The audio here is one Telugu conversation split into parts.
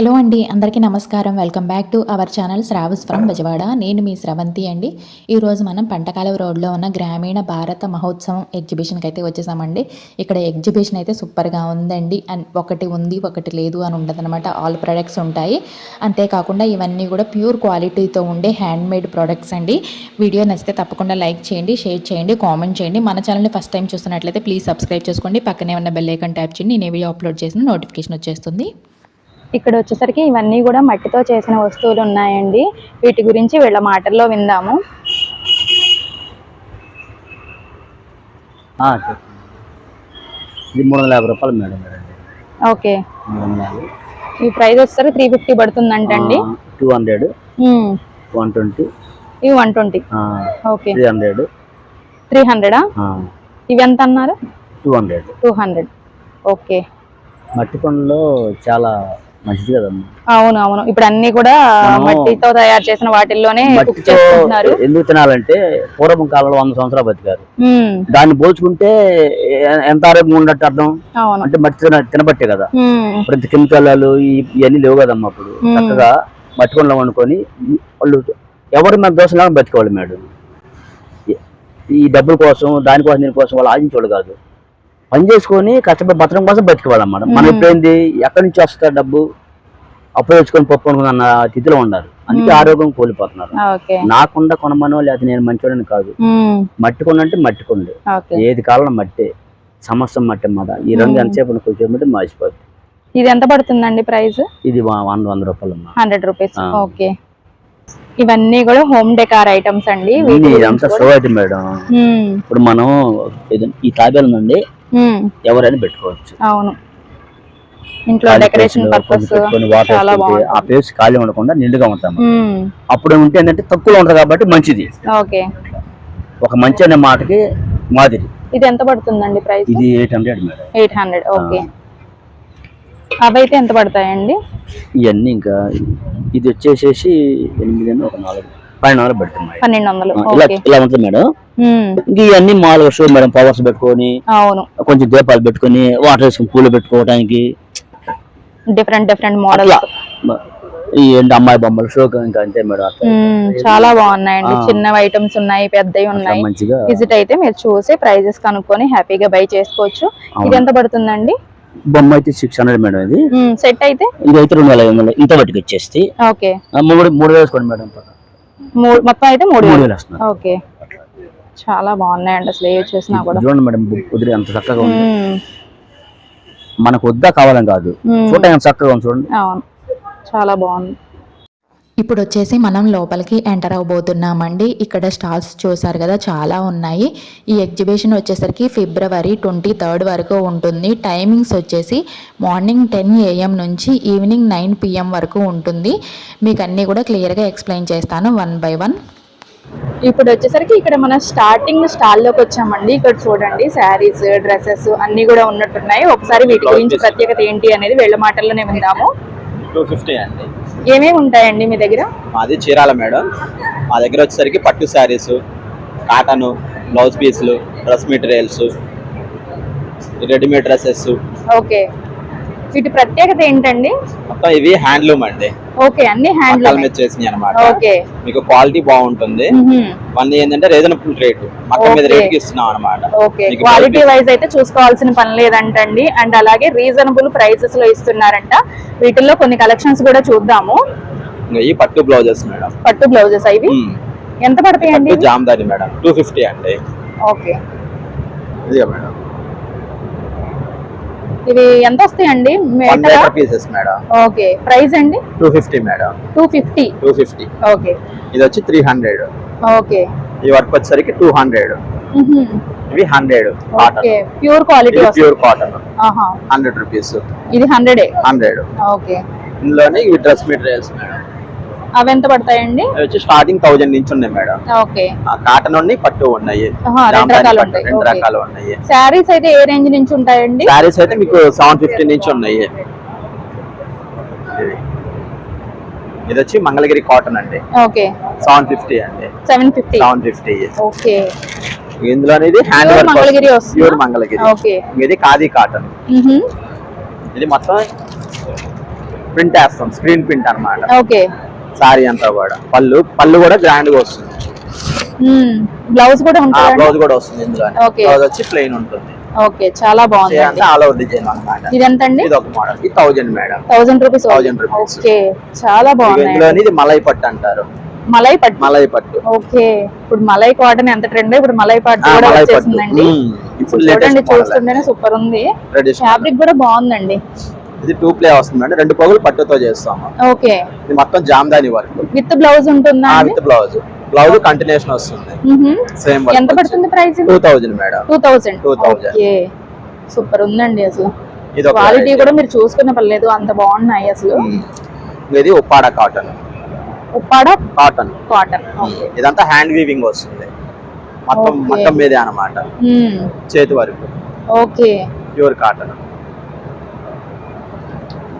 హలో అండి అందరికీ నమస్కారం. Welcome back to our channel Shravas from Bezawada నేను మీ స్రవంతి అండి. ఈరోజు మనం పంటకాలవ రోడ్లో ఉన్న గ్రామీణ భారత మహోత్సవం ఎగ్జిబిషన్కి అయితే వచ్చేసామండి. ఇక్కడ ఎగ్జిబిషన్ అయితే సూపర్గా ఉందండి. అండ్ ఒకటి ఉంది ఒకటి లేదు అని ఉండదన్నమాట. ఆల్ ప్రొడక్ట్స్ ఉంటాయి. అంతేకాకుండా ఇవన్నీ కూడా ప్యూర్ క్వాలిటీతో ఉండే హ్యాండ్ మేడ్ ప్రొడక్ట్స్ అండి. వీడియో నచ్చితే తప్పకుండా లైక్ చేయండి షేర్ చేయండి కామెంట్ చేయండి. మన ఛానల్ని ఫస్ట్ టైం చూస్తున్నట్లయితే ప్లీజ్ సబ్స్క్రైబ్ చేసుకోండి పక్కనే ఉన్న బెల్ ఐకాన్ ట్యాప్ చేయండి. నేను ఏ వీడియో అప్లోడ్ చేసిన నోటిఫికేషన్ వచ్చేస్తుంది. ఇక్కడ వచ్చేసరికి ఇవన్నీ కూడా మట్టితో చేసిన వస్తువులు ఉన్నాయండి. వీటి గురించి వీళ్ళ మాటల్లో విందాము. ఆ, చెప్పండి. ఇది మూడు వందల యాభై రూపాయలు మేడం ఓకే. ఈ ప్రైస్ వచ్చేసరికి three fifty పడుతుందంటండి. Two hundred. One twenty. ఇవి one twenty. Okay. Three hundred. Three హండ్రెడా? ఇవి ఎంత అన్నారు? Two hundred. Two hundred. Okay. మట్టి పనుల్లో చాలా మంచిది కదమ్మా అవును అవును ఇప్పుడు అన్ని కూడా మట్టితో తయారు చేసిన వాటిల్లోనే ఎందుకు తినాలంటే పూర్వం కాలంలో వంద సంవత్సరాలు బతికారు. దాన్ని పోల్చుకుంటే ఎంత ఆరోగ్యం ఉన్నట్టు అర్థం? అంటే మట్టి తిన తినబట్టే కదా. మ్మ్. ఇప్పుడు ఇంత కెమికల్ ఇవన్నీ లేవు కదమ్మా అప్పుడు. చక్కగా మట్టి పనులు వండుకొని వాళ్ళు ఎవరి మీద దోషంగా బతికేవాళ్ళు మేడం? ఈ- ఈ డబ్బుల కోసం దానికోసం దీనికోసం వాళ్ళు ఆశించేవాళ్ళు కాదు. పని చేసుకొని కష్టపడి బతకడం కోసం బతికేవాళ్ళు అన్నమాట. మనం. ఎప్పుడైంది ఎక్కడి నుంచి వస్తారు డబ్బు? అప్పు తెచ్చుకొని పప్పు అన్న స్థితిలో ఉన్నారు. అందుకే. ఆరోగ్యం కోల్పోతున్నారు. నాకుండా కొనమనో లేకపోతే నేను మంచివాడని కాదు. మట్టి కొండంటే మట్టి కొండే ఏది కావాలన్నా మట్టే. సమస్య మట్టి అన్నమాట. ఈ రంగు. ఎంతసేపు కూర్చోబెట్టి మాసిపోద్ది ఇది ఎంత పడుతుందండి ప్రైస్? ఇది వంద వంద రూపాయలు హండ్రెడ్ రూపీస్. ఓకే. ఇవన్నీ కూడా హోమ్ డెకార్ ఐటమ్స్ అండి. వీటి ఇది గురించి అంతా కూడా- షో అయితే మేడం. ఇప్పుడు మనం ఈ తాబేలు నుండి. ఎవరైనా పెట్టుకోవచ్చు. అవును. ఇంట్లో డెకరేషన్ పర్పస్ చాలా వేసుకుంటే ఆ ప్లేస్ ఖాళీ ఉండకుండా నిండుగా ఉంటాం. అప్పుడు ఉంటే ఏంటంటే తక్కువలో ఉంటుంది కాబట్టి మంచిది. ఓకే. ఒక మంచి అనే మాటకి మాదిరి. ఇది ఎంత పడుతుందండి ప్రైస్? ఇది eight hundred eight hundred. Okay. అవి అయితే ఎంత పడతాయండి? ఇవన్నీ ఇంకా ఇది వచ్చేసేసి ఎనిమిది ఒక నాలుగు. పన్నెండు వందలు పెడుతున్నాయి పన్నెండు వందలు. ఇలా ఉంటుంది మేడం. ఇంక ఇవన్నీ మామూలుగా షో మేడం పవర్స్ పెట్టుకొని అవును. కొంచెం దీపాలు పెట్టుకొని వాటర్ వేసుకొని పూలు పెట్టుకోవడానికి డిఫరెంట్ డిఫరెంట్ మోడల్ ఈ అమ్మాయి బొమ్మలు షో ఇంకా అంతే మేడం చాలా బాగున్నాయండి. ఆ. చిన్నవి ఐటమ్స్ ఉన్నాయి పెద్దవి ఉన్నాయి. విజిట్ అయితే మీరు చూసి ప్రైజెస్ కనుక్కొని హ్యాపీగా బై చేసుకోవచ్చు. ఇది. ఎంత పడుతుందండి? బొమ్మ అయితే సిక్స్ హండ్రెడ్ మేడం ఇది. సెట్ అయితే? ఇది అయితే రెండు వేల ఐదు వందలు. ఇంత బట్టికి వచ్చేసి ఓకే. మూడు మూడు వేసుకోండి మేడం. మూడు మొత్తం అయితే మూడు వేలు. ఓకే. చాలా బాగున్నాయండి అసలు ఏ చూసినా కూడా. చూడండి మేడం కుదిరి అంత చక్కగా ఉంది. మనకు వద్దా కావాలని కాదు. ఎంత చక్కగా ఉంది చూడండి. అవును. చాలా బాగుంది. ఇప్పుడు వచ్చేసి మనం లోపలికి ఎంటర్ అవబోతున్నామండి. ఇక్కడ స్టాల్స్ చూసారు కదా చాలా ఉన్నాయి. ఈ ఎగ్జిబిషన్ వచ్చేసరికి ఫిబ్రవరి ట్వంటీ థర్డ్ వరకు ఉంటుంది. టైమింగ్స్ వచ్చేసి మార్నింగ్ టెన్ ఏఎం నుంచి ఈవినింగ్ నైన్ పిఎం వరకు ఉంటుంది. మీకు అన్నీ కూడా క్లియర్గా ఎక్స్ప్లెయిన్ చేస్తాను వన్ బై వన్. ఇప్పుడు వచ్చేసరికి ఇక్కడ మన స్టార్టింగ్ స్టాల్లోకి వచ్చామండి. ఇక్కడ చూడండి శారీస్ డ్రెస్సెస్ అన్ని కూడా ఉన్నట్టున్నాయి. ఒకసారి వీటి గురించి ప్రత్యేకత ఏంటి అనేది వీళ్ళ మాటల్లోనే విందాము. టూ ఫిఫ్టీ అండి. ఏమేమి ఉంటాయండి మీ దగ్గర? మాది చీరాల మేడం. మా దగ్గర వచ్చేసరికి పట్టు శారీస్ కాటన్ బ్లౌజ్ పీసులు dress materials readymade dresses. Okay. వీటి ప్రత్యేకత ఏంటండి? మొత్తం ఇవి హ్యాండ్లూమ్ అండి. ఓకే అన్ని హ్యాండ్ మక్కల మీద చేసినాయి అనమాట ఓకే. మీకు క్వాలిటీ బాగుంటుంది. మళ్ళీ ఏంటంటే రీజనబుల్ రేట్. మక్క మీద. రేట్ ఇస్తున్నాం అనమాట ఓకే. క్వాలిటీ వైజ్ అయితే చూసుకోవాల్సిన పని లేదంటండి. అండ్ అలాగే రీజనబుల్ ప్రైసెస్లో ఇస్తున్నారంట. వీటిల్లో కొన్ని కలెక్షన్స్ కూడా చూద్దాము. ఈ పట్టు బ్లౌజెస్ మేడం. పట్టు బ్లౌజెస్ అవి. ఎంత పడతాయండి? జామ్దాని మేడం. టూ ఫిఫ్టీ అండి. ఓకే. ఇదిగా మేడం. ఇవి ఎంత వస్తాయండి? Pieces madam okay. ప్రైస్ అండి? Two fifty madam two fifty two fifty okay. ఇది వచ్చి త్రీ హండ్రెడ్ ఓకే. ఈ వర్క్ వచ్చేసరికి టూ హండ్రెడ్ ఇవి హండ్రెడ్ ఓకే. ప్యూర్ క్వాలిటీ ఇది ప్యూర్ కాటన్ హండ్రెడ్ రూపీస్ ఇది హండ్రెడే హండ్రెడ్ ఓకే. ఇందులోనే ఇవి డ్రెస్ మెటీరియల్స్ మేడం అవి ఎంత పడతాయండి? వచ్చి స్టార్టింగ్ థౌజండ్ నుంచి ఉన్నాయి మేడం. ఓకే. కాటన్ ఉన్నాయి పట్టు ఉన్నాయి. రెండు రకాలు ఉన్నాయి. శారీస్ అయితే ఏ రేంజ్ నుంచి ఉంటాయండి? శారీస్ అయితే మీకు సెవెన్ ఫిఫ్టీ నుంచి ఉన్నాయి. ఇది. వచ్చి మంగళగిరి కాటన్ అండి. ఓకే. సెవెన్ ఫిఫ్టీ అండి. Seven fifty seven fifty okay. ఇందులో అనేది hand work Mangalagiri? Pure Mangalagiri. Okay. ఇది ఖాదీ కాటన్. ఇది మొత్తం ప్రింట్ వేస్తాం స్క్రీన్ ప్రింట్ అన్నమాట. ఓకే. సారీ అంతా కూడా. పళ్ళు పళ్ళు కూడా గ్రాండ్గా వస్తుంది. బ్లౌజ్ కూడా ఉంటుంది? బ్లౌజ్ కూడా వస్తుంది ఇందులో. బ్లౌజ్ వచ్చి ప్లెయిన్ ఉంటుంది. ఓకే చాలా బాగుందండి ఆల్ ఓవర్ డిజైన్ అన్నమాట. ఇది ఎంత అండి ఇది ఒక మోడల్ ఇది thousand madam thousand rupees 1000 rupees. Okay చాలా బాగున్నాయి. ఇందులో ఇది మలై పట్టు అంటారు. మలై పట్టు? మలై పట్టు. ఓకే ఇప్పుడు మలై కాటన్ ఎంత ట్రెండ్ ఇప్పుడు మలై పట్టు కూడా వచ్చేసిందండి. చూడండి చూస్తుంటేనే సూపర్ ఉంది. ఫ్యాబ్రిక్ కూడా బాగుందండి. ఇది టూ ప్లే వస్తుంది. అండి రెండు పగులు పట్టుతో చేస్తాము. ఓకే. ఇది మొత్తం జామ్దాని వర్క్. విత్ బ్లౌజ్ ఉంటుందా విత్ బ్లౌజ్. బ్లౌజ్ కంటిన్యూషన్ వస్తుంది. సేమ్ ఎంత పడుతుంది price two thousand madam two thousand 2000. Okay. Super ఉందండి అసలు. ఇది క్వాలిటీ. కూడా మీరు చూసుకున్న పర్లేదు. అంత బాగున్నాయి అసలు. ఇది Uppada cotton Uppada cotton cotton okay. ఇదంతా హ్యాండ్ వీవింగ్ వస్తుంది. మొత్తం. మొత్తం మీదే అన్నమాట. చేతి వరకు. ఓకే. ప్యూర్ కాటన్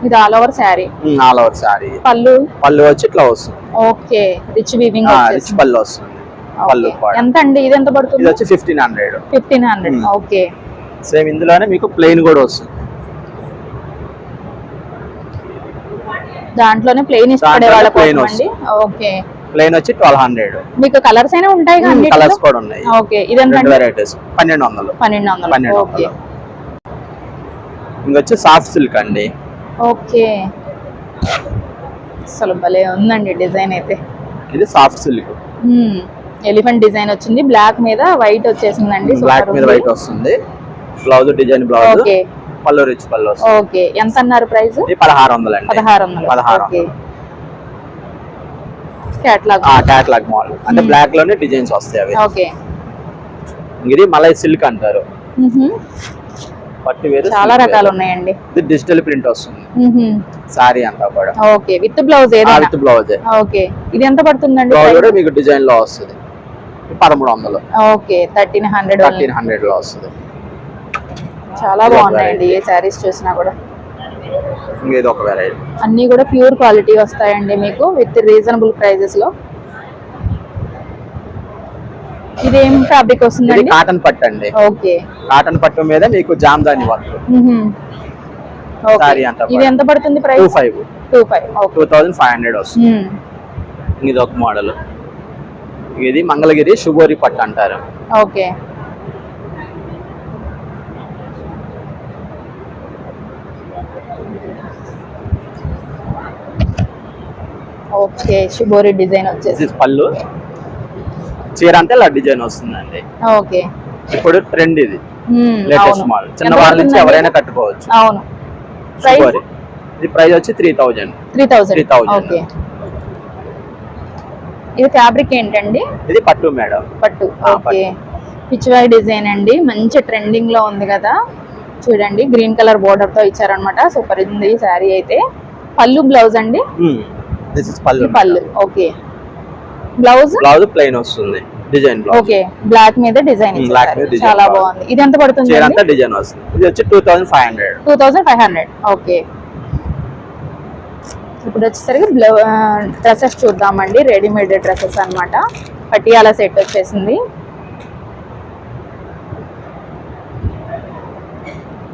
ఇది all over sari all over sari pallu? Pallu వచ్చి ఇట్లా వస్తుంది. ఓకే రిచ్ వీవింగ్ రిచ్ పళ్ళు వస్తుంది. పళ్ళు. ఎంత అండి? ఇది ఎంత ఇది పడుతుంది వచ్చి fifteen hundred fifteen hundred. Okay. Same ఇందులోనే మీకు ప్లెయిన్ కూడా వస్తుంది. దాంట్లోనే ప్లెయిన్ ఇష్టపడే వాళ్ళ అండి? ఓకే. ప్లెయిన్ వచ్చి ట్వెల్వ్ హండ్రెడ్ మీకు కలర్స్ అయినా ఉంటాయి కలర్స్ కూడా ఉన్నాయి. ఓకే ఇది ఎంత రెండు వెరైటీస్ పన్నెండు వందలు. పన్నెండు వందలు. పన్నెండు ఓకే. వందలు. ఇంకొచ్చి సాఫ్ట్ సిల్క్ అండి. ఓకే. అసలు భలే ఉందండి డిజైన్ అయితే. ఇది సాఫ్ట్ సిల్క్. ఎలిఫెంట్ డిజైన్ వచ్చింది. బ్లాక్ మీద వైట్ వచ్చేసిందండి. బ్లాక్ మీద. వైట్ వస్తుంది. Blouse design blouse. Okay. Pallu rich pallu okay. ఎంత అన్నారు ప్రైస్? ఇది పదహారు వందలు అండి. పదహారు వందలు. పదహారు ఓకే. క్యాట్లాగ్ ఆ క్యాట్లాగ్ మోడల్ అంటే బ్లాక్లోనే డిజైన్స్ వస్తాయి అవి. ఓకే. ఇది మలై సిల్క్ అంటారు. పట్టు వేరు చాలా రకాలు. ఉన్నాయండి. ఇది డిజిటల్ ప్రింట్ వస్తుంది. సారీ అంతా కూడా. Okay with blouse with blouse. Okay ఇది ఎంత పడుతుందండి బ్లౌజ్? కూడా మీకు డిజైన్లో వస్తుంది పదమూడు వందలు. ఓకే థర్టీన్ హండ్రెడ్ థర్టీన్ హండ్రెడ్లో వస్తుంది. చాలా బాగున్నాయండి ఏ శారీస్ చూసినా కూడా. ఇది ఒక వెరైటీ అన్నీ కూడా ప్యూర్ క్వాలిటీ వస్తాయండి మీకు విత్ రీజనబుల్ ప్రైజెస్లో ఇదేం ఫ్యాబ్రిక్ ఇది వస్తుందండి కాటన్ పట్టు అండి. ఓకే. కాటన్ పట్టు మీద మీకు జామ్దాని వర్క్. అంతా ఇది ఎంత పడుతుంది two five two five two thousand five hundred వస్తుంది. ఇది ఒక మోడల్ ఇది మంగళగిరి షుగోరి పట్టు అంటారు. ఓకే. ఓకే షిబోరి డిజైన్ వచ్చేసి. పళ్ళు. చీర అంటే ఇలా డిజైన్ వస్తుందండి. ఓకే. ఇప్పుడు ట్రెండ్ ఇది. లేటెస్ట్. మోడల్ చిన్న వాళ్ళ నుంచి? ఎవరైనా కట్టుకోవచ్చు. అవును. ఇది ప్రైస్ వచ్చి three thousand three thousand 3000. Okay. ఇది ఫ్యాబ్రిక్ ఏంటండి? ఇది పట్టు మేడం. పట్టు. ఓకే. పిచ్చివాయి డిజైన్ అండి. మంచి ట్రెండింగ్లో ఉంది కదా. చూడండి గ్రీన్ కలర్ బోర్డర్తో ఇచ్చారనమాట సూపర్ ఉంది ఈ శారీ అయితే. పళ్ళు బ్లౌజ్ అండి? This is pallu pallu. Okay. Blouse? Blouse plain వస్తుంది. Design okay. బ్లాక్ మీద డిజైన్ ఇచ్చారు మీద చాలా. బాగుంది. ఇది ఎంత పడుతుంది చీర అంతా డిజైన్ వస్తుంది. ఇది వచ్చి two thousand five hundred two thousand five hundred okay. ఇప్పుడు వచ్చేసరికి బ్లౌ డ్రెస్సెస్ చూద్దామండి. రెడీమేడ్ డ్రెస్సెస్ అన్నమాట. పటియాలా సెట్ వచ్చేసింది.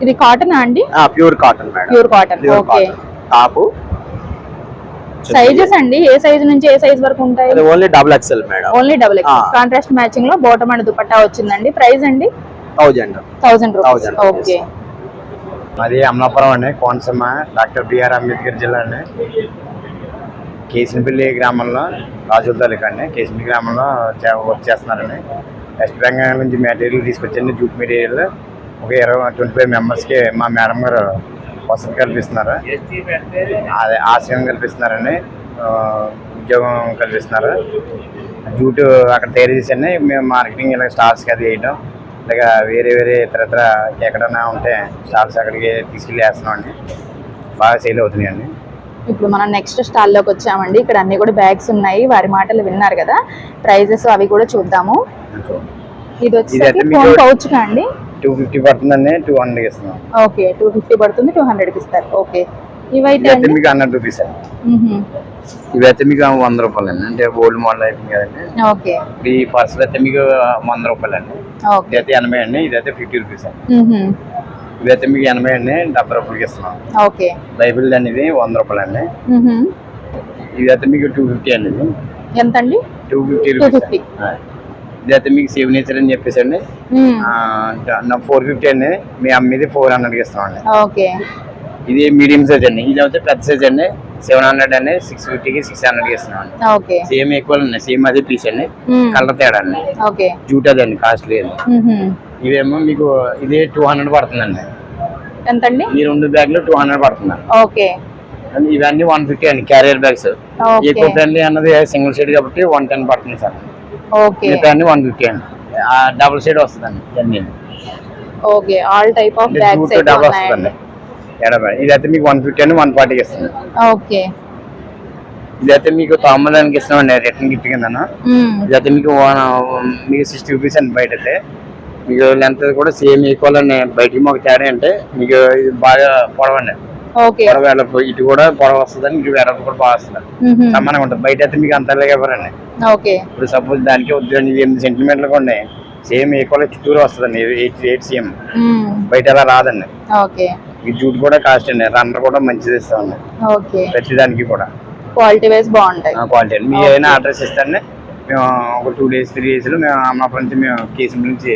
ఇది కాటన్ అండి? Pure cotton pure cotton. Okay. Top sizes అండి. ఏ సైజ్ నుంచి ఏ సైజ్ వరకు ఉంటాయి? Only double XL madam only double X Ah. Contrast మ్యాచింగ్లో bottom and dupatta వచ్చిందండి. ప్రైస్ అండి? Thousand thousand rupees 1000 rupees. Okay మాది అమలాపురం అండి కోనసీమ డాక్టర్ బిఆర్ అంబేద్కర్ జిల్లా అండి. కేసినపల్లి గ్రామంలో రాజుల తాలూకా అండి. కేసినపల్లి గ్రామంలో చే- వర్క్ చేస్తున్నారండి. వెస్ట్ బెంగాల్ నుంచి మెటీరియల్ తీసుకొచ్చండి జూట్ మెటీరియల్ ఒక ఇరవై ట్వంటీ ఫైవ్ మెంబర్స్కి మా మేడం గారు వసతి కల్పిస్తున్నారు. అదే ఆశ్రయం కల్పిస్తున్నారండి. ఉద్యోగం కల్పిస్తున్నారు. జూట్ అక్కడ తయారు చేసండి మేము మార్కెటింగ్ ఇలా స్టాల్స్కి అది వేయడం ఇలాగా వేరే వేరే ఇతర ఇతర ఎక్కడైనా ఉంటే స్టాల్స్ అక్కడికి తీసుకెళ్ళి వేస్తున్నామండి బాగా సేల్ అవుతున్నాయండి. ఇప్పుడు మనం నెక్స్ట్ స్టాల్లోకి వచ్చామండి. ఇక్కడ అన్ని కూడా బ్యాగ్స్ ఉన్నాయి. వారి మాటలు విన్నారు కదా. ప్రైజెస్ అవి కూడా చూద్దాము. ఇది ఫోన్ పౌచ్ అండి? టూ ఫిఫ్టీ పడుతుందండి టూ హండ్రెడ్కి ఇస్తున్నాం. ఓకే టూ ఫిఫ్టీ పడుతుంది టూ హండ్రెడ్కి ఇస్తారు. ఓకే. ఇవైతే మీకు హండ్రెడ్ రూపీస్. ఇవైతే మీకు వంద రూపాయలు అండి అంటే ఓల్డ్ మోడల్ అయిపోయింది కదండి ఓకే. ఈ పర్సల్ అయితే మీకు వంద రూపాయలు అండి ఓకే. ఇదైతే ఎనభై అండి. ఇదైతే ఫిఫ్టీ రూపీస్. అండి. ఇదైతే మీకు ఎనభై అండి. డెబ్బై రూపాయలకి ఇస్తున్నాం. ఓకే. బైబిల్ అనేది వంద రూపాయలు అండి. ఇదైతే మీకు టూ ఫిఫ్టీ అండి. ఎంత అండి టూ ఫిఫ్టీ. రూపీస్ ఇదైతే మీకు సేవ్ నేచర్ అని చెప్పేసి అండి. ఫోర్ ఫిఫ్టీ అండి. మీ అమ్మది ఫోర్ హండ్రెడ్కి ఇస్తామండి. ఓకే. ఇది మీడియం సైజ్ అండి. ఇది అయితే పెద్ద సైజ్ అండి. సెవెన్ హండ్రెడ్ అండి. సిక్స్ ఫిఫ్టీకి సిక్స్ హండ్రెడ్కి ఇస్తున్నామండి. ఓకే. సేమ్ ఈక్వల్ అండి. సేమ్ అదే పీస్ అండి. కలర్ తేడా అండి. జూట్ అదే అండి కాస్ట్లీ అండి. ఇవేమో మీకు ఇది టూ హండ్రెడ్ పడుతుందండి. ఎంత అండి ఈ రెండు బ్యాగ్లు టూ హండ్రెడ్ పడుతుందండి. ఓకే. ఇవన్నీ వన్ ఫిఫ్టీ అండి. క్యారియర్ బ్యాగ్స్ ఎక్కువ ఫ్రెండ్లీ అన్నది సింగిల్ సీట్ కాబట్టి వన్ టెన్ పడుతుంది సార్. మిగతా అన్ని వన్ ఫిఫ్టీ అండి. డబుల్ సీట్ వస్తుందండి ఇవన్నీ. Okay all type of bags double వస్తుందండి. ఎడబై ఇదైతే మీకు వన్ ఫిఫ్టీ అండి వన్ ఫార్టీకి ఇస్తుంది. ఓకే. ఇదైతే మీకు తొమ్మిదానికి ఇస్తామండి రిటర్న్ గిఫ్ట్ కింద. ఇదైతే మీకు మీకు సిక్స్టీ రూపీస్ అండి బయట అయితే మీకు లెంత్ కూడా సేమ్ ఈక్వల్ అండి బయటికి మాకు తేడా అంటే మీకు ఇది బాగా పొడవండి. పొడవ వెడల్పు ఇటు కూడా పొడవ వస్తుందండి ఇటు వెడల్పు కూడా బాగా వస్తుంది. సమానంగా ఉంటుంది. బయట అయితే మీకు అంత ఓకే. ఇప్పుడు సపోజ్ దానికి ఎనిమిది సెంటీమీటర్లు ఉన్నాయి సేమ్ ఈక్వల్ చుట్టూరు వస్తుందండి. Eight eight same. బయట అలా రాదండి. ఓకే. ఈ జూట్ కూడా కాస్ట్ అండి. రన్నర్ కూడా మంచిది ఇస్తామండి. ప్రతి దానికి కూడా. క్వాలిటీ వైజ్ బాగుంటాయి. క్వాలిటీ అండి. మీ ఏదైనా అడ్రస్ ఇస్తాండి మేము ఒక టూ డేస్ త్రీ డేస్లో మేము అమ్మాపురం నుంచి మేము కేసింపుల్ నుంచి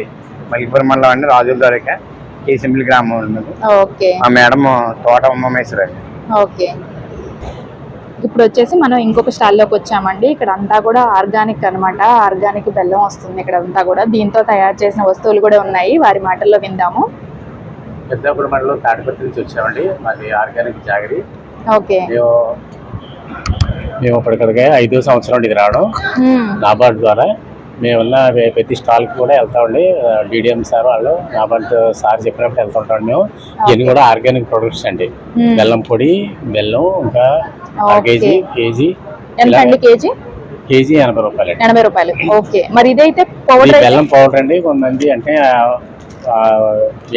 మల్లిపురం మండలం అండి రాజుల ద్వారక. కేసింపుల్ గ్రామం ఓకే. మా మేడం తోట ఉమ్మమేశ్వర అండి ఓకే. ఇప్పుడు వచ్చేసి మనం ఇంకొక స్టాల్లోకి వచ్చామండి. ఇక్కడ అంతా కూడా ఆర్గానిక్ అన్నమాట. ఆర్గానిక్ బెల్లం వస్తుంది ఇక్కడ అంతా కూడా. దీంతో తయారు చేసిన వస్తువులు కూడా ఉన్నాయి. వారి మాటల్లో విందాము. పెద్దాపురం మండలం తాడిపత్రి నుంచి వచ్చామండి. మాది ఆర్గానిక్ జాగరి. ఓకే. మేము మేము ఇప్పటికడికే ఐదో సంవత్సరం ఇది రావడం. నాబార్డ్ ద్వారా మేమున్న ప్రతి స్టాల్కి కూడా వెళ్తామండి డిడిఎం సార్ వాళ్ళు నాబార్డ్ సార్ చెప్పినప్పుడు వెళ్తుంటాం మేము. ఇవన్నీ కూడా ఆర్గానిక్ ప్రొడక్ట్స్ అండి. మ్మ్. బెల్లం పొడి బెల్లం ఇంకా. KG KG KG? కేజీ ఎనభై రూపాయలు ఎనభై రూపాయలు. ఓకే. మరి ఇదైతే పౌడర్ బెల్లం పౌడర్ అండి కొంతమంది అంటే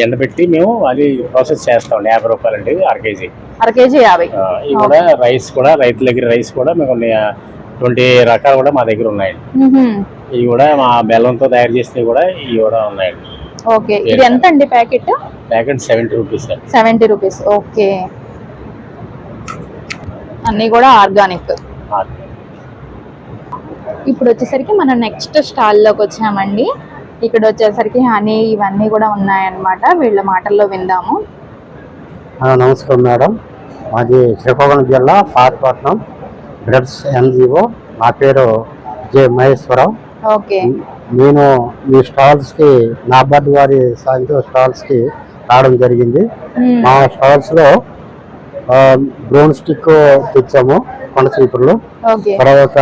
ఎండబెట్టి మేము అది ప్రాసెస్ చేస్తామండి యాభై రూపాయలు అండి అర కేజీ. అర కేజీ యాభై. ఇవి కూడా రైస్ కూడా రైతుల దగ్గర రైస్ కూడా మీకు ట్వంటీ రకాలు కూడా మా దగ్గర ఉన్నాయండి. ఇవి కూడా మా బెల్లంతో తయారు చేసినవి కూడా ఇవి కూడా ఉన్నాయండి. ఓకే ఇది ఎంత అండి packet? Packet seventy rupees seventy rupees okay. అన్నీ కూడా ఆర్గానిక్. ఇప్పుడు వచ్చేసరికి మనం నెక్స్ట్ స్టాల్లోకి వచ్చామండి. ఇక్కడ వచ్చేసరికి హనీ ఇవన్నీ కూడా ఉన్నాయన్నమాట. వీళ్ళ మాటల్లో విందాము. ఆ, నమస్కారం మేడం. మాది శ్రీకాకుళం జిల్లా పాతపట్నం బ్రెడ్స్ ఎన్జిఓ. నా పేరు జె మహేశ్వరరావు. నేను ఈ స్టాల్స్కి నాబార్డ్ వారి సాయంతో స్టాల్స్కి రావడం జరిగింది. మా స్టాల్స్లో బ్రౌన్ స్టిక్ తెచ్చాము కొండ ఓకే. తర్వాత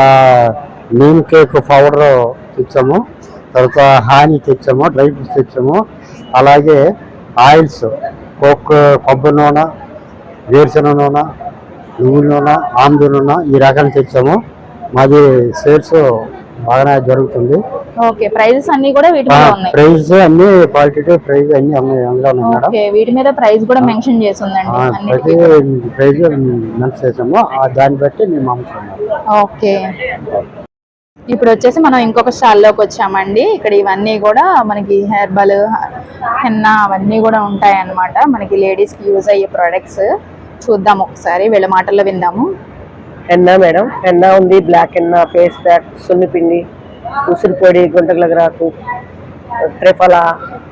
నీమ్ కేక్ పౌడర్ తెచ్చాము. తర్వాత హాని తెచ్చాము డ్రై ఫ్రూట్స్ తెచ్చాము. అలాగే ఆయిల్స్ కోక్ కొబ్బరి నూనె వేరుశెనగ నూనె నువ్వుల నూనె ఆముద నూనె ఈ రకాలు తెచ్చాము. మాది సేల్స్ బాగానే జరుగుతుంది. ఓకే ప్రైజెస్ అన్ని కూడా వీటి మీద ఉన్నాయి. ప్రైస్ అన్ని క్వాలిటీ ప్రైస్ అన్ని అన్ని అందులో ఉన్నాయి మేడం. ఓకే వీటి మీద ప్రైస్ కూడా మెన్షన్ చేసి ఉందండి ప్రతి ప్రైజ్ మెన్స్ చేసాము. దాన్ని బట్టి మేము అమ్ముతున్నాము. ఓకే. ఇప్పుడు వచ్చేసి మనం ఇంకొక స్టాల్లోకి వచ్చామండి. ఇక్కడ ఇవన్నీ కూడా మనకి హెర్బల్ హెన్న అవన్నీ కూడా ఉంటాయి అన్నమాట మనకి లేడీస్కి యూజ్ అయ్యే ప్రొడక్ట్స్. చూద్దాం ఒకసారి వీళ్ళ మాటల్లో విందాము. Henna madam? ఎన్నా ఉంది? బ్లాక్ ఎన్నా? ఫేస్ ప్యాక్ సున్నిపిండి ఉసిరి పొడి గుంటగలగరాకు త్రిఫల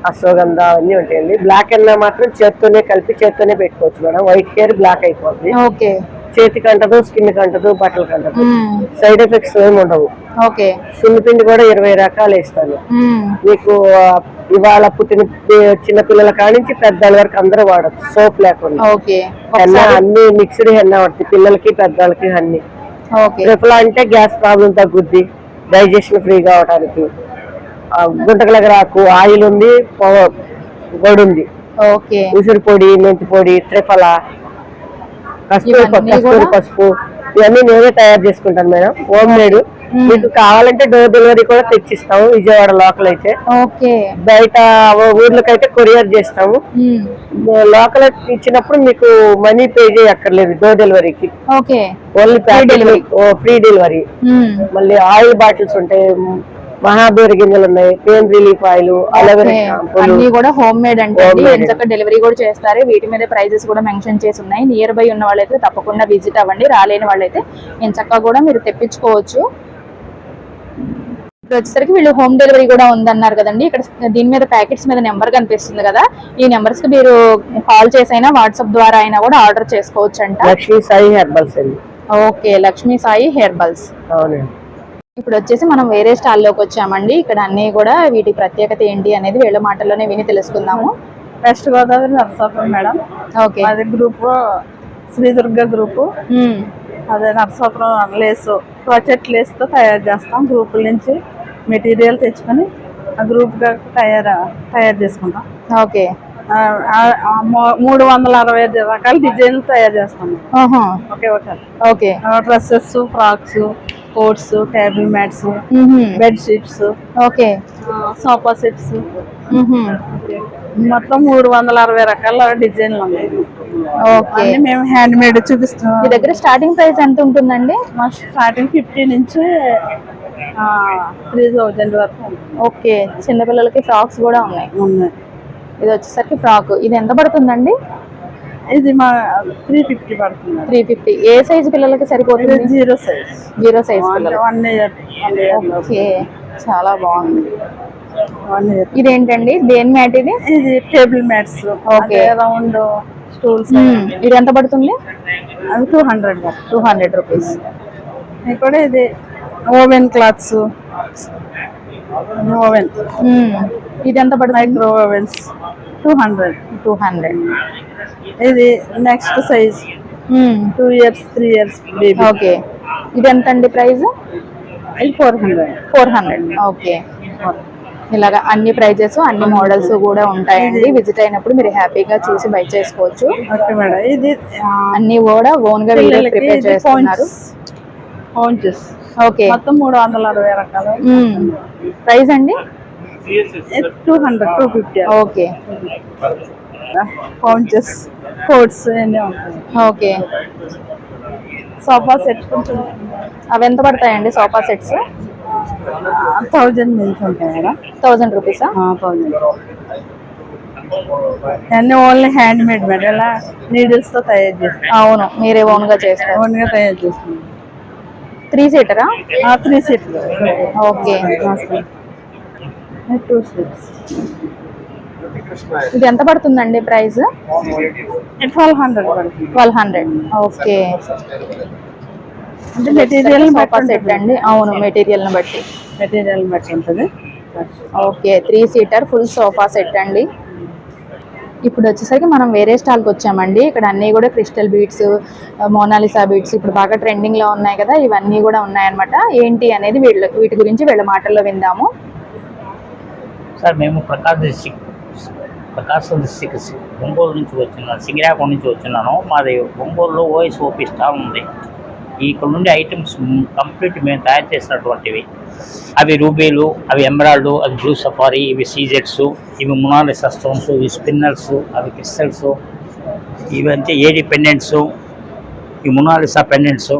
అశ్వగంధ అన్నీ ఉంటాయండి. బ్లాక్ హెన్న మాత్రం చేత్తోనే కలిపి చేత్తోనే పెట్టుకోవచ్చు మేడం. వైట్ హెయిర్ బ్లాక్ అయిపోతుంది ఓకే. చేతికి అంటదు స్కిన్ కంటదు బట్టలకు అంటదు. మ్మ్. సైడ్ ఎఫెక్ట్స్ ఏమి ఉండవు. ఓకే. సున్నిపిండి కూడా ఇరవై రకాలు ఇస్తాను. మీకు ఇవాళ పుట్టిన చిన్న పిల్లల కానించి పెద్దల వరకు అందరూ వాడచ్చు సోప్ లేకుండా. హెన్న అన్ని మిక్స్డ్ హెన్న పడుతుంది పిల్లలకి పెద్దలకి అన్ని. ఓకే. ట్రిపుల్ అంటే గ్యాస్ ప్రాబ్లం తగ్గుద్ది డైజెషన్ ఫ్రీ కావడానికి గుంటకలకి రాకు ఆయిల్ ఉంది ఓకే. ఉసిరి పొడి మెంతి పొడి త్రిఫల కస్తూరి కస్తూరి? పసుపు ఇవన్నీ నేనే తయారు చేసుకుంటాను మేడం హోమ్ మేడ్ మీకు కావాలంటే డోర్ డెలివరీ కూడా తెచ్చిస్తాము విజయవాడ లోకల్ అయితే బయట ఊర్లకైతే కొరియర్ చేస్తాము. లోకల్ ఇచ్చినప్పుడు మీకు మనీ పే చేయక్కర్లేదు డోర్ డెలివరీకి ఓన్లీ. Free delivery. మళ్ళీ ఆయిల్ బాటిల్స్ ఉంటాయి మహాబీర గింజలు ఉన్నాయి పెయిన్ రిలీఫ్ ఆయిల్ అలోవెరా అన్ని కూడా హోమ్ మేడ్ అంటే. ఎంచక్క డెలివరీ కూడా చేస్తారు. వీటి మీద ప్రైజెస్ కూడా మెన్షన్ చేసి ఉన్నాయి. నియర్ బై ఉన్న వాళ్ళైతే తప్పకుండా విజిట్ అవ్వండి. రాలేని వాళ్ళైతే ఎంచక్క కూడా మీరు తెప్పించుకోవచ్చు. వచ్చేసరికి వీళ్ళు హోమ్ డెలివరీ కూడా ఉందన్నారు కదండి. ఇక్కడ దీని మీద ప్యాకెట్స్ మీద నెంబర్ కనిపిస్తుంది కదా. ఈ నెంబర్స్కి మీరు కాల్ చేసైనా వాట్సాప్ ద్వారా అయినా కూడా ఆర్డర్ చేసుకోవచ్చు అంట Lakshmi Sai herbals okay. Lakshmi Sai herbals. అవునండి. ఇప్పుడు వచ్చేసి మనం వేరే స్టాల్లోకి వచ్చామండి ఇక్కడ అన్ని కూడా వీటి ప్రత్యేకత ఏంటి అనేది వీళ్ళ మాటల్లోనే విని తెలుసుకుందాము. West Godavari Narsapuram madam. Okay. అది గ్రూప్ శ్రీ దుర్గ గ్రూప్. అదే నర్సాపురం లేసు క్రోచెట్ లేస్తో తయారు చేస్తాం. గ్రూపుల నుంచి మెటీరియల్ తెచ్చుకొని ఆ గ్రూప్గా తయారు తయారు చేసుకుంటాం. ఓకే. మూడు వందల అరవై ఐదు రకాల డిజైన్లు తయారు చేస్తాం. ఒకే ఒక okay. Dresses frocks coats table mats. Bed sheets okay sofa sets. మొత్తం మూడు వందల అరవై రకాల డిజైన్లు ఉన్నాయి. ఓకే మేము హ్యాండ్ మేడ్ చూపిస్తున్నాం. మీ దగ్గర స్టార్టింగ్ ప్రైస్ ఎంత ఉంటుందండి? మా స్టార్టింగ్ ఫిఫ్టీ నుంచి త్రీ థౌజండ్ వరకు ఓకే చిన్నపిల్లలకి ఫ్రాక్స్ కూడా ఉన్నాయి. ఉన్నాయి. ఇది వచ్చేసరికి ఫ్రాక్ ఇది ఎంత పడుతుందండి? ఇది మా త్రీ ఫిఫ్టీ పడుతుంది. త్రీ ఫిఫ్టీ ఏ సైజ్ పిల్లలకి సరిపోతుంది? Zero size zero size one year okay. చాలా బాగుంది. వన్ ఇయర్ ఇదేంటండి? దేని మ్యాట్ ఇది? ఇది table mats Okay. Round stools. ఇది ఎంత పడుతుంది? అది two hundred two hundred rupees కూడా ఇది ఓవెన్ క్లాత్స్ ఓవెన్. ఇది ఎంత పడుతుంది? Micro ovens two hundred two hundred ఇది next size two years three years baby okay ఇది ఎంత అండి ప్రైస్ ఇది four hundred four hundred okay ఇలాగా అన్ని ప్రైజెస్ అన్ని మోడల్స్ కూడా ఉంటాయండి. విజిట్ అయినప్పుడు మీరు హ్యాపీగా చూసి బై చేసుకోవచ్చు. ఇది అన్ని కూడా ఓన్గా వీడియో ప్రిపేర్ చేస్తున్నారు. ఓకే మొత్తం మూడు వందల అరవై రకాలు. ప్రైస్ అండి? Two hundred two fifty okay pouches coats okay. Sofa set కొంచెం అవి ఎంత పడతాయండి సోఫా సెట్స్ థౌజండ్ నుంచి ఉంటాయి మేడం థౌజండ్ రూపీసా థౌజండ్ అన్నీ ఓన్లీ హ్యాండ్ మేడ్ మేడం ఇలా నీడిల్స్తో తయారు చేస్తాం అవును మీరే ఓన్గా చేస్తారు ఓన్గా తయారు చేస్తాం త్రీ సీటరా త్రీ సీట్లు ఓకే. టూ సీట్స్ ఇది ఎంత పడుతుందండి price? Twelve hundred twelve hundred okay. అంటే మెటీరియల్ సోఫా సెట్ అండి అవును మెటీరియల్ని బట్టి. మెటీరియల్ బట్టి ఉంటుంది. Okay three seater full sofa set అండి. ఇప్పుడు వచ్చేసరికి మనం వేరే స్టాల్కి వచ్చామండి. ఇక్కడ అన్నీ కూడా క్రిస్టల్ బీట్స్ మోనాలిసా బీట్స్ ఇప్పుడు బాగా ట్రెండింగ్లో ఉన్నాయి కదా. ఇవన్నీ కూడా ఉన్నాయన్నమాట. ఏంటి అనేది వీళ్ళ వీటి గురించి వీళ్ళ మాటల్లో విందాము. సార్ మేము ప్రకాశ్ డిస్టిక్ ప్రకాశం డిస్టిక్ ఒంగోలు నుంచి వచ్చినాను సింగిరాకొండ నుంచి వచ్చినాను. మాది ఒంగోలులో ఓఎస్ ఓపీ స్టాల్ ఉంది. ఇక్కడ నుండి ఐటమ్స్ కంప్లీట్ మేము తయారు చేసినటువంటివి. అవి రూబీలు అవి ఎమరాల్డ్ అవి బ్లూ సఫారీ ఇవి సీజెట్స్ ఇవి మునాలిసా స్టోన్స్ ఇవి స్పిన్నర్స్ అవి క్రిస్టల్స్ ఇవంటే ఏడి పెండెంట్స్ ఈ మునాలిసా పెండెంట్స్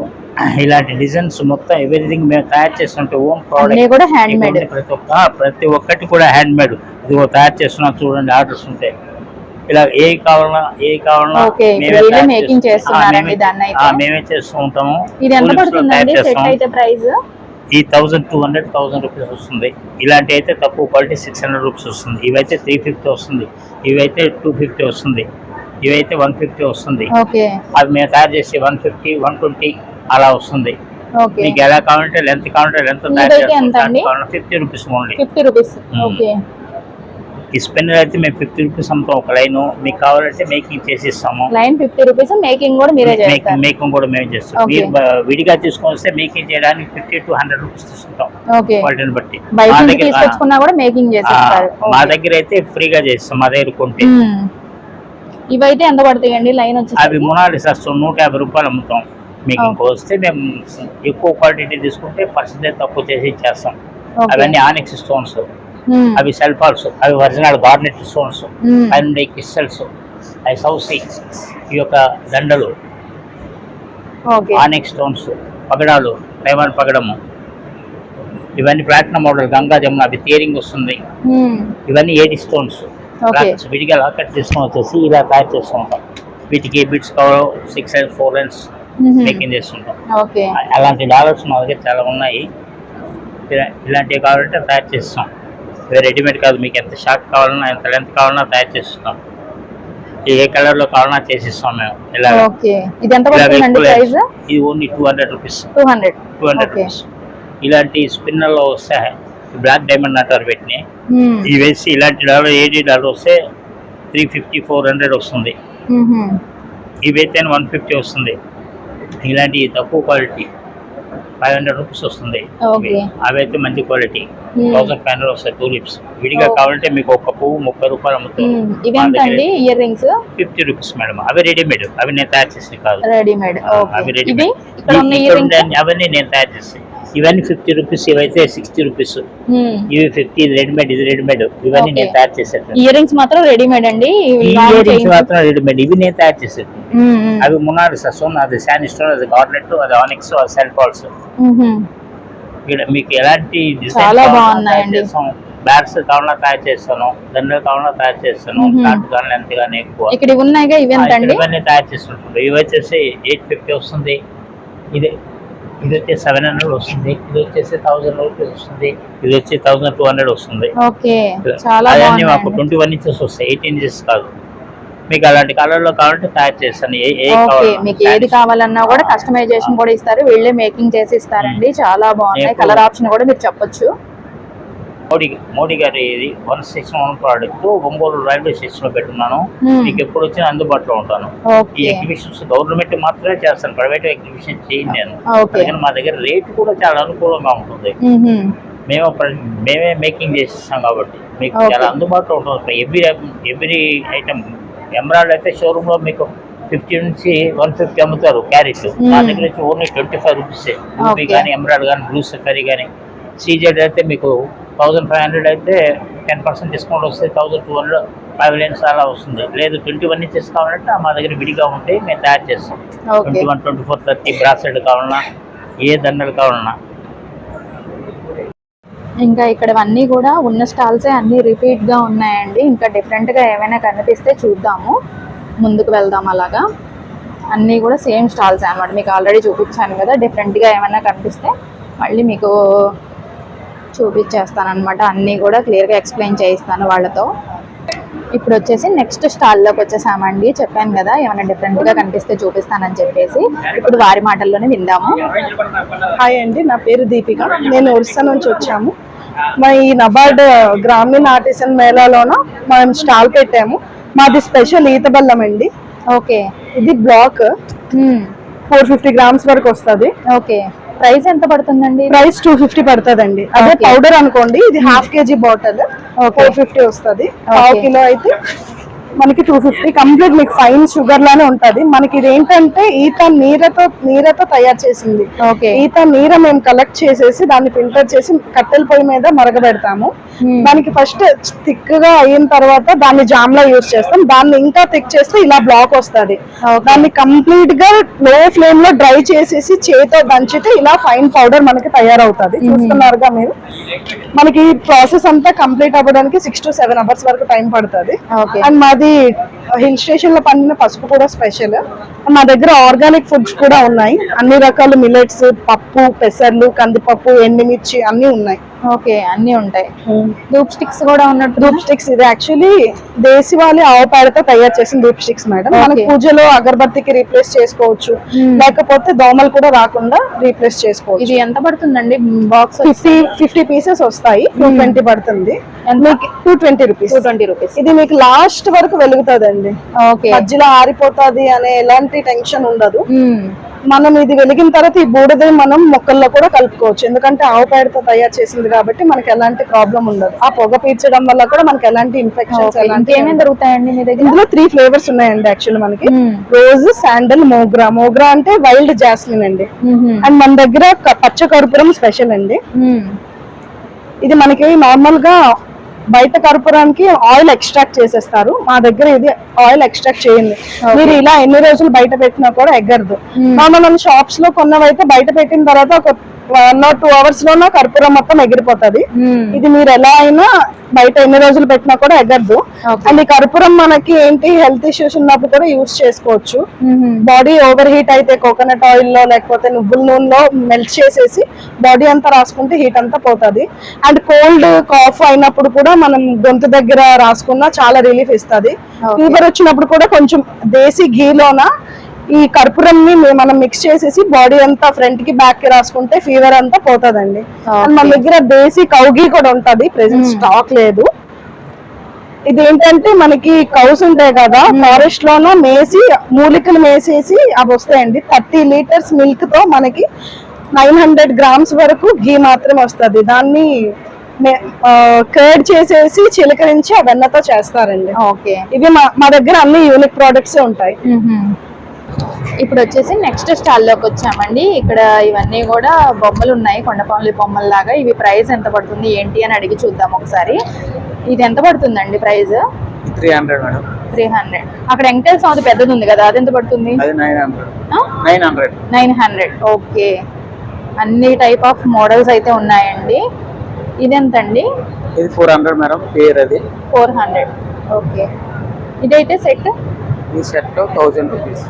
ఇలాంటి డిజైన్స్ మొత్తం ఎవ్రీథింగ్ మేము తయారు చేసినట్టు ఓన్ ప్రోడక్ట్ ప్రతి ఒక్క ప్రతి ఒక్కటి కూడా హ్యాండ్ మేడ్ ఇదిగో తయారు చేస్తున్నాం చూడండి ఆర్డర్స్ ఉంటాయి ఇలా ఏ కావాలన్నా ఏ కావాలన్నా మేమే చేస్తాం. ఉంటాము. ఈ thousand two hundred thousand rupees వస్తుంది. ఇలాంటి అయితే తక్కువ క్వాలిటీ సిక్స్ హండ్రెడ్ రూపీస్ వస్తుంది. ఇవైతే త్రీ ఫిఫ్టీ వస్తుంది. ఇవైతే టూ ఫిఫ్టీ వస్తుంది. ఇవైతే వన్ ఫిఫ్టీ వస్తుంది. అవి మేము తయారు చేసి వన్ ఫిఫ్టీ వన్ ట్వంటీ అలా వస్తుంది. మీకు ఎలా కావాలంటే లెంత్ కావాలంటే length fifty rupees only fifty rupees okay. ఈ స్పెన్నర్ అయితే మేము ఫిఫ్టీ రూపీస్ అమ్ముతాం ఒక లైన్. మీకు కావాలంటే మేకింగ్ చేసి ఇస్తాము లైన్ ఫిఫ్టీ రూపీస్ మేకింగ్ కూడా మీరే మేకింగ్ మేకింగ్ కూడా మేము చేస్తాం. మీరు విడిగా తీసుకొని వస్తే మేకింగ్ చేయడానికి ఫిఫ్టీ టు హండ్రెడ్ రూపీస్ తీసుకుంటాం. క్వాలిటీని బట్టి. మా దగ్గర మా దగ్గర అయితే ఫ్రీగా చేస్తాం. మా దగ్గర కొంటే. ఇవైతే ఎంత పడతాయండి? లైన్ అవి వచ్చేసి మునాలి వస్తాం నూట యాభై రూపాయలు అమ్ముతాం. మీకు ఇంకో వస్తే మేము ఎక్కువ క్వాంటిటీ తీసుకుంటే పర్సెంటేజ్ తక్కువ చేసి ఇచ్చేస్తాం. అవన్నీ ఆనిక్స్ స్టోన్స్. అవి సెల్ఫాల్స్ అవి original garnet stones. And crystals అవి సౌసి ఈ యొక్క దండలు. ఆనిక్ స్టోన్స్ పగడాలు డైమండ్ పగడము. ఇవన్నీ ప్లాటినం మోడల్ గంగా జమున అవి తీరింగ్ వస్తుంది. మ్మ్. ఇవన్నీ ఏడి స్టోన్స్ విడిగా లాకెట్ తీసుకొని వచ్చేసి ఇలా తయారు చేస్తూ. ఉంటాం వీటికి bits cover six and four lines. Making చేస్తుంటాం. అలాంటి డాలర్స్ మా దగ్గర చాలా ఉన్నాయి. ఇలా- ఇలాంటివి కావాలంటే తయారు చేస్తాం. రెడీమేడ్ కాదు మీకు ఎంత షార్ట్ కావాలన్నా ఎంత లెంత్ కావాలన్నా తయారు చేస్తాం ఏ కలర్లో కావాలన్నా చేసిస్తాం మేము. ఇలా ఓకే. ఇది ఎంత పడుతుందండి ప్రైస్? ఇది only two hundred rupees. Two hundred. Two hundred rupees. ఇలాంటి స్పిన్నర్లో వస్తే బ్లాక్ డైమండ్ అంటారు వీటిని. ఇవి వేసి ఇలాంటి డాలర్ ఏడీ డాలర్ వస్తే త్రీ ఫిఫ్టీ ఫోర్ హండ్రెడ్ వస్తుంది. ఇవైతే వన్ ఫిఫ్టీ వస్తుంది. ఇలాంటి తక్కువ క్వాలిటీ. ఫైవ్ హండ్రెడ్ రూపీస్ వస్తుంది. ఓకే. అవైతే మంచి క్వాలిటీ. థౌసండ్ ఫైవ్ హండ్రెడ్ వస్తాయి టూలిప్స్ విడిగా. కావాలంటే మీకు ఒక పువ్వు ముప్పై రూపాయలు. ఇవేంటండి ear rings fifty rupees madam అవి రెడీమేడ్ అవి నేను తయారు చేసి కాదు. రెడీమేడ్ అవి రెడీమేడ్ అవన్నీ నేను తయారు చేస్తాను ఇవన్నీ ఫిఫ్టీ రూపీస్ ఇవైతే సిక్స్టీ రూపీస్ ఇవి ఫిఫ్టీ రెడీమేడ్ ఇది రెడీమేడ్ ఇవన్నీ. నేను తయారు చేసేది ఇయర్ రింగ్స్ మాత్రం రెడీమేడ్ అండి. Ear rings. మాత్రం రెడీమేడ్ ఇవి నేను తయారు చేసేది. అవి మున్నాడు ససోన్ అది శాన్ స్టోన్ అది గార్నెట్ అది ఆనిక్స్ అది సెల్. ఇక్కడ మీకు ఎలాంటి చాలా కావాలన్నా బాగున్నాయండి. బ్యాగ్స్ కావాలన్నా తయారు చేస్తాను. దండలు కావాలన్నా తయారు చేస్తాను. కానీ లెంత్ కానీ ఎక్కువ. ఇక్కడ ఉన్నాయిగా అండి? ఇవన్నీ తయారు చేస్తుంటారు ఇవి వచ్చేసి ఎయిట్ ఫిఫ్టీ వస్తుంది. ఇది ఇది వచ్చేసి సెవెన్ హండ్రెడ్ వస్తుంది ఇది వచ్చేసి థౌసండ్ రూపీస్ వస్తుంది ఇది వచ్చి థౌసండ్ టూ హండ్రెడ్ వస్తుంది. ఓకే చాలా అవన్నీ మాకు ట్వంటీ వన్ ఇంచెస్ వస్తాయి ఎయిటీన్ ఇంచెస్ కాదు. మీకు అలాంటి కలర్లో కావాలంటే తయారు చేస్తాను. మీకు ఏది కావాలన్నా కూడా కస్టమైజేషన్ కూడా ఇస్తారు వీళ్ళే మేకింగ్ చేసి ఇస్తారండి చాలా బాగున్నాయి. మీకు- కలర్ ఆప్షన్ కూడా మీరు చెప్పొచ్చు. మోడీ మోడీ గారి one section one product Ongole railway స్టేషన్లో పెట్టున్నాను. మీకు ఎప్పుడు వచ్చినా అందుబాటులో ఉంటాను ఈ ఎగ్జిబిషన్స్ గవర్నమెంట్ మాత్రమే చేస్తాను ప్రైవేట్ ఎగ్జిబిషన్ చేయను నేను అందుకని మా దగ్గర రేట్ కూడా చాలా అనుకూలంగా ఉంటుంది మ్మ్. మేము మేకింగ్ చేసిస్తాం కాబట్టి మీకు. చాలా అందుబాటులో ఉంటుంది ఎవ్రీ ఎవ్రీ ఐటమ్ ఎమరాల్డ్ అయితే షోరూమ్లో మీకు ఫిఫ్టీ నుంచి వన్ ఫిఫ్టీ అమ్ముతారు క్యారెట్ మా. దగ్గర వచ్చి ఓన్లీ ట్వంటీ ఫైవ్ రూపీస్. కానీ ఎమరాల్డ్ కానీ బ్లూ సఫారీ కానీ సీజెడ్ అయితే మీకు థౌసండ్ ఫైవ్ హండ్రెడ్ అయితే టెన్ పర్సెంట్ డిస్కౌంట్ వస్తే thousand two hundred five lines అలా వస్తుంది. లేదు ట్వంటీ వన్ ఇంచెస్ కావాలంటే మా దగ్గర విడిగా ఉంటే మేము తయారు చేస్తాం. Okay. Twenty one twenty four thirty bracelet కావాలన్నా ఏ దండలు కావాలన్నా. ఇంకా ఇక్కడ అన్నీ కూడా ఉన్న స్టాల్సే అన్నీ రిపీట్గా ఉన్నాయండి. ఇంకా డిఫరెంట్గా ఏమైనా కనిపిస్తే చూద్దాము. ముందుకు వెళ్దాం అలాగా. అన్నీ కూడా సేమ్ స్టాల్స్ అన్నమాట. మీకు ఆల్రెడీ చూపించాను కదా డిఫరెంట్గా ఏమైనా కనిపిస్తే మళ్ళీ మీకు చూపించేస్తాను అనమాట అన్నీ కూడా క్లియర్గా ఎక్స్ప్లెయిన్ చేయిస్తాను వాళ్ళతో. ఇప్పుడు వచ్చేసి నెక్స్ట్ స్టాల్లోకి వచ్చేసామండి. చెప్పాను కదా ఏమైనా డిఫరెంట్గా కనిపిస్తే చూపిస్తానని చెప్పేసి. ఇప్పుడు వారి మాటల్లోనే విందాము. హాయ్ అండి నా పేరు దీపిక. నేను ఒరిస్సా నుంచి వచ్చాము. మా ఈ నబార్డ్ గ్రామీణ ఆర్టిసన్ మేళాలోన మనం స్టాల్ పెట్టాము. మాది స్పెషల్ ఈత బెల్లం అండి. ఓకే. ఇది బ్లాక్. ఫోర్ ఫిఫ్టీ గ్రామ్స్ వరకు వస్తుంది. ఓకే. ప్రైస్ ఎంత పడుతుందండి ప్రైస్ టూ ఫిఫ్టీ పడుతుందండి అదే. పౌడర్ అనుకోండి ఇది half KG bottle. Four fifty వస్తుంది పావు. కిలో అయితే మనకి టూ ఫిఫ్టీ కంప్లీట్ మీకు ఫైన్ షుగర్ లానే ఉంటది. మనకి ఇది ఏంటంటే ఈత నీరతో నీరతో తయారు చేసింది. ఓకే. ఈత నీర మేము కలెక్ట్ చేసేసి దాన్ని ఫిల్టర్ చేసి కట్టెల పొయ్యి మీద మరగబెడతాము. Hmm. దానికి ఫస్ట్ థిక్గా అయిన తర్వాత దాన్ని జామ్ లా యూస్ చేస్తాం. దాన్ని ఇంకా థిక్ చేస్తే ఇలా బ్లాక్ వస్తది. దాన్ని కంప్లీట్గా లో ఫ్లేమ్లో డ్రై చేసేసి చేతో దంచితే ఇలా ఫైన్ పౌడర్ మనకి తయారవుతుంది. చూస్తున్నారుగా మీరు? మనకి ప్రాసెస్ అంతా కంప్లీట్ అవ్వడానికి సిక్స్ టు సెవెన్ అవర్స్ వరకు టైం పడుతుంది. ఓకే. అండ్ మాది హిల్ స్టేషన్లో పండిన పసుపు కూడా స్పెషల్. మా దగ్గర ఆర్గానిక్ ఫుడ్స్ కూడా ఉన్నాయి. అన్ని రకాల మిల్లెట్స్ పప్పు పెసర్లు కందిపప్పు ఎండుమిర్చి అన్ని ఉన్నాయి. ఓకే అన్నీ ఉంటాయి. ధూప్ స్టిక్స్ కూడా ఉన్నట్టు ధూప్ స్టిక్స్ ఇది యాక్చువల్లీ దేశవాళీ ఆవు పేడతో తయారు చేసిన ధూప్ స్టిక్స్ మేడం మన. పూజలో అగరబత్తికి రీప్లేస్ చేసుకోవచ్చు. లేకపోతే దోమలు కూడా రాకుండా రీప్లేస్ చేసుకోవచ్చు. ఇది ఎంత పడుతుందండి? బాక్స్ ఫిఫ్టీ ఫిఫ్టీ పీసెస్ వస్తాయి. టూ ట్వంటీ పడుతుంది. Two twenty rupees two twenty rupees ఇది మీకు లాస్ట్ వరకు వెలుగుతుందండి. ఓకే. మధ్యలో ఆరిపోతాది అనే ఎలాంటి టెన్షన్ ఉండదు. మనం ఇది వెలిగిన తర్వాత ఈ బూడిద మనం మొక్కల్లో కూడా కలుపుకోవచ్చు ఎందుకంటే ఆవు పేడతో తయారు చేసింది కాబట్టి మనకి ఎలాంటి ప్రాబ్లం ఉండదు ఆ పొగ పీల్చడం వల్ల కూడా మనకి ఎలాంటి ఇన్ఫెక్షన్స్. ఎలాంటి దొరుకుతాయండి మీ దగ్గర ఇందులో త్రీ ఫ్లేవర్స్ ఉన్నాయండి యాక్చువల్లీ మనకి. రోజ్ శాండల్ మోగ్రా మోగ్రా అంటే వైల్డ్ జాస్మిన్ అండి. అండ్ మన దగ్గర పచ్చ కర్పూరం స్పెషల్ అండి. ఇది మనకి నార్మల్గా బయట కర్పూరానికి ఆయిల్ ఎక్స్ట్రాక్ట్ చేసేస్తారు. మా దగ్గర ఇది ఆయిల్ ఎక్స్ట్రాక్ట్ చేయండి. మీరు ఇలా ఎన్ని రోజులు బయట పెట్టినా కూడా ఎగ్గరదు. మన షాప్స్లో కొన్నవైతే బయట పెట్టిన తర్వాత ఒక వన్ ఆర్ టూ అవర్స్ లోనో కర్పూరం మొత్తం ఎగిరిపోతది. ఇది మీరు ఎలా అయినా బయట ఎన్ని రోజులు పెట్టినా కూడా ఎగరదు. అండ్ ఈ కర్పూరం మనకి ఏంటి హెల్త్ ఇష్యూస్ ఉన్నప్పుడు కూడా యూస్ చేసుకోవచ్చు. బాడీ ఓవర్ హీట్ అయితే కోకోనట్ ఆయిల్లో లేకపోతే నువ్వుల నూనెలో మెల్ట్ చేసేసి బాడీ అంతా రాసుకుంటే హీట్ అంతా పోతది. అండ్ కోల్డ్ కాఫ్ అయినప్పుడు కూడా మనం గొంతు దగ్గర రాసుకున్నా చాలా రిలీఫ్ ఇస్తది. ఫీవర్ వచ్చినప్పుడు కూడా కొంచెం దేశీ ఘీలోన ఈ కర్పూరం ని మనం మిక్స్ చేసేసి బాడీ అంతా ఫ్రంట్కి బ్యాక్కి రాసుకుంటే ఫీవర్ అంతా పోతదండి. అండ్ మన దగ్గర దేశీ కౌగీ కూడా ఉంటది. ప్రెసెంట్ స్టాక్ లేదు. ఇదేంటంటే మనకి కౌస్ ఉంటాయి కదా ఫారెస్ట్ లోన మేసి మూలికలు మేసేసి అవి వస్తాయండి. థర్టీ లీటర్స్ మిల్క్తో మనకి నైన్ హండ్రెడ్ గ్రామ్స్ వరకు ఘీ మాత్రమే వస్తది. దాన్ని కర్డ్ చేసేసి చిలకరించి ఆ వెన్నతో చేస్తారండి. ఓకే ఇవి మా మా దగ్గర అన్ని యూనిక్ ప్రోడక్ట్స్ ఉంటాయి. ఇప్పుడు వచ్చేసి నెక్స్ట్ స్టాల్లోకి వచ్చామండి. ఇక్కడ ఇవన్నీ కూడా బొమ్మలు ఉన్నాయి. కొండపాములి బొమ్మల లాగా ఇవి ప్రైస్ ఎంత పడుతుంది ఏంటి అని అడిగి చూద్దాం ఒకసారి. ఇది ఎంత పడుతుందండి price? Three hundred madam. Three hundred. అక్కడ వెంకటేశ్వర స్వామి పెద్దది ఉంది కదా అది ఎంత పడుతుంది? అది నైన్ హండ్రెడ్ నైన్ ఓకే. అన్ని టైప్ ఆఫ్ మోడల్స్ అయితే ఉన్నాయండి. ఇది ఎంతండి ఇది ఫోర్ హండ్రెడ్ మేడం పేర్ అది. Four hundred okay. ఇదైతే సెట్ ఈ set thousand rupees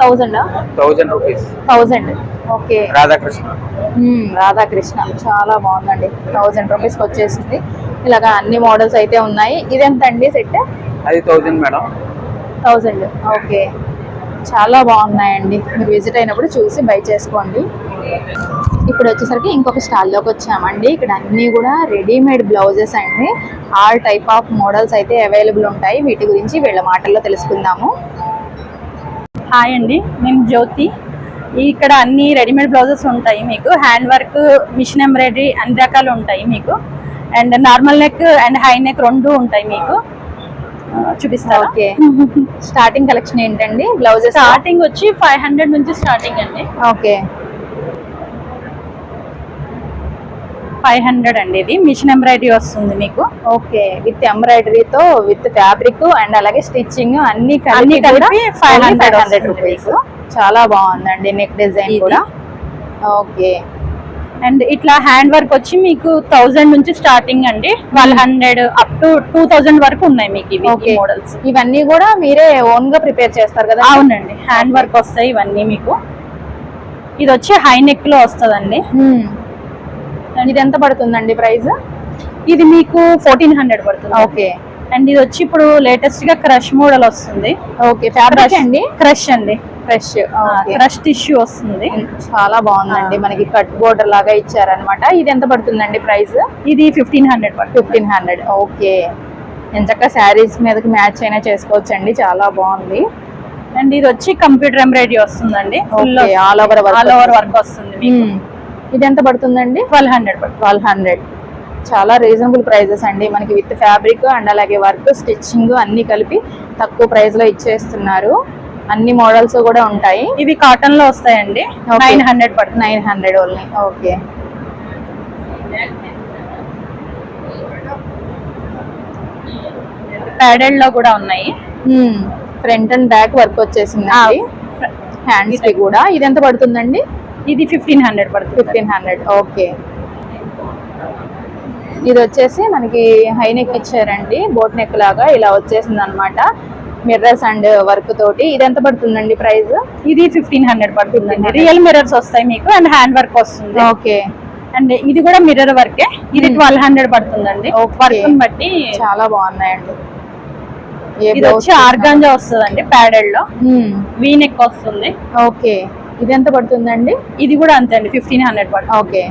థౌజండా thousand rupees thousand okay. Radhakrishna. Radhakrishna. చాలా బాగుందండి. థౌజండ్ రూపీస్కి వచ్చేసింది. ఇలాగా అన్ని మోడల్స్ అయితే ఉన్నాయి. ఇదెంత అండి సెట్? అది థౌజండ్ మేడం. Thousand okay. చాలా బాగున్నాయండి. మీరు విజిట్ అయినప్పుడు చూసి బై చేసుకోండి. ఇప్పుడు వచ్చేసరికి ఇంకొక స్టాల్లోకి వచ్చామండి. ఇక్కడ అన్నీ కూడా రెడీమేడ్ బ్లౌజెస్ అండి. ఆల్ టైప్ ఆఫ్ మోడల్స్ అయితే అవైలబుల్ ఉంటాయి. వీటి గురించి వీళ్ళ మాటల్లో తెలుసుకుందాము. హాయ్ అండి నేను జ్యోతి. ఇక్కడ అన్ని రెడీమేడ్ బ్లౌజెస్ ఉంటాయి మీకు. హ్యాండ్ వర్క్ మిషన్ ఎంబ్రాయిడరీ అన్ని రకాలు ఉంటాయి మీకు. And normal neck and high neck రెండు ఉంటాయి మీకు. ఆ, చూపిస్తారా? ఓకే స్టార్టింగ్ కలెక్షన్ ఏంటండి? బ్లౌజెస్ స్టార్టింగ్ వచ్చి ఫైవ్ హండ్రెడ్ నుంచి స్టార్టింగ్ అండి. ఓకే ఫైవ్ హండ్రెడ్ అండి ఇది. మిషన్ ఎంబ్రాయిడరీ వస్తుంది మీకు. ఓకే. విత్ ఎంబ్రాయిడరీతో విత్ ఫ్యాబ్రిక్ అండ్ అలాగే స్టిచ్చింగ్ అన్ని అన్ని కలిపి కూడా కలిపి 500 ఫైవ్ హండ్రెడ్ వస్తుంది రూపీస్. చాలా బాగుందండి నెక్ డిజైన్. కూడా. ఓకే. అండ్ ఇట్లా హ్యాండ్ వర్క్ వచ్చి మీకు థౌజండ్ నుంచి స్టార్టింగ్ అండి. Twelve hundred up to two thousand వరకు ఉన్నాయి మీకు ఇవి మోడల్స్. ఇవన్నీ కూడా మీరే ఓన్గా ప్రిపేర్ చేస్తారు కదా? అవునండి. హ్యాండ్ వర్క్ వస్తాయి ఇవన్నీ మీకు. ఇది వచ్చి హై నెక్లో వస్తుందండి. ఇది ఎంత పడుతుందండి ప్రైస్? ఇది మీకు ఫోర్టీన్ హండ్రెడ్ పడుతుంది. ఓకే. అండ్ ఇది వచ్చి ఇప్పుడు లేటెస్ట్గా క్రష్ మోడల్ వస్తుంది. ఓకే ఫ్యాబ్రిక్ అండి? క్రష్ అండి. ఫ్రెష్ క్రష్ టిష్యూ వస్తుంది. చాలా బాగుందండి. మనకి కట్ బోర్డర్ లాగా ఇచ్చారనమాట ఇది ఎంత పడుతుందండి ప్రైస్? ఇది fifteen hundred fifteen hundred okay. ఎంచక్క శారీస్ మీదకి మ్యాచ్ అయినా చేసుకోవచ్చండి. చాలా బాగుంది. అండ్ ఇది వచ్చి కంప్యూటర్ ఎంబ్రాయిడరీ వస్తుందండి. Over work all over. Work వస్తుంది. ఇది ఎంత పడుతుందండి? ట్వెల్వ్ హండ్రెడ్ పడుతుంది. Twelve hundred. చాలా రీజనబుల్ ప్రైజెస్ అండి. మనకి విత్ ఫ్యాబ్రిక్ అండ్ అలాగే వర్క్ స్టిచ్చింగ్ అన్ని కలిపి తక్కువ ప్రైస్లో ఇచ్చేస్తున్నారు. అన్ని మోడల్స్ కూడా ఉంటాయి. ఇవి కాటన్లో వస్తాయండి. నైన్ హండ్రెడ్ పడుతుంది. Nine hundred only. ఓకే. ప్యాడెడ్లో కూడా ఉన్నాయి. ఫ్రంట్ అండ్ బ్యాక్ వర్క్ వచ్చేసింది హ్యాండ్స్ కూడా. ఇది ఎంత పడుతుందండి? ఇది ఫిఫ్టీన్ హండ్రెడ్ పడుతుంది. ఫిఫ్టీన్ హండ్రెడ్ ఓకే ఇది వచ్చేసి మనకి హై నెక్ ఇచ్చారండి బోట్ నెక్ లాగా ఇలా వచ్చేసింది అనమాట మిర్రర్స్ అండ్ వర్క్ తోటి. ఇది ఎంత పడుతుందండి ప్రైస్ ఇది ఫిఫ్టీన్ హండ్రెడ్ పడుతుందండి. రియల్ మిర్రర్స్ వస్తాయి మీకు అండ్ హ్యాండ్ వర్క్ వస్తుంది. ఓకే అండ్ ఇది కూడా మిర్రర్ వర్కే ఇది ట్వెల్వ్ హండ్రెడ్ పడుతుందండి. వర్క్ బట్టి చాలా బాగున్నాయండి. ఇది వచ్చి ఆర్గాంజా వస్తుందండి ప్యాడెడ్లో. వీ నెక్ వస్తుంది. ఓకే ఇది ఎంత పడుతుందండి? ఇది కూడా అంతే అండి ఫిఫ్టీన్ హండ్రెడ్ పడుతుంది. ఓకే.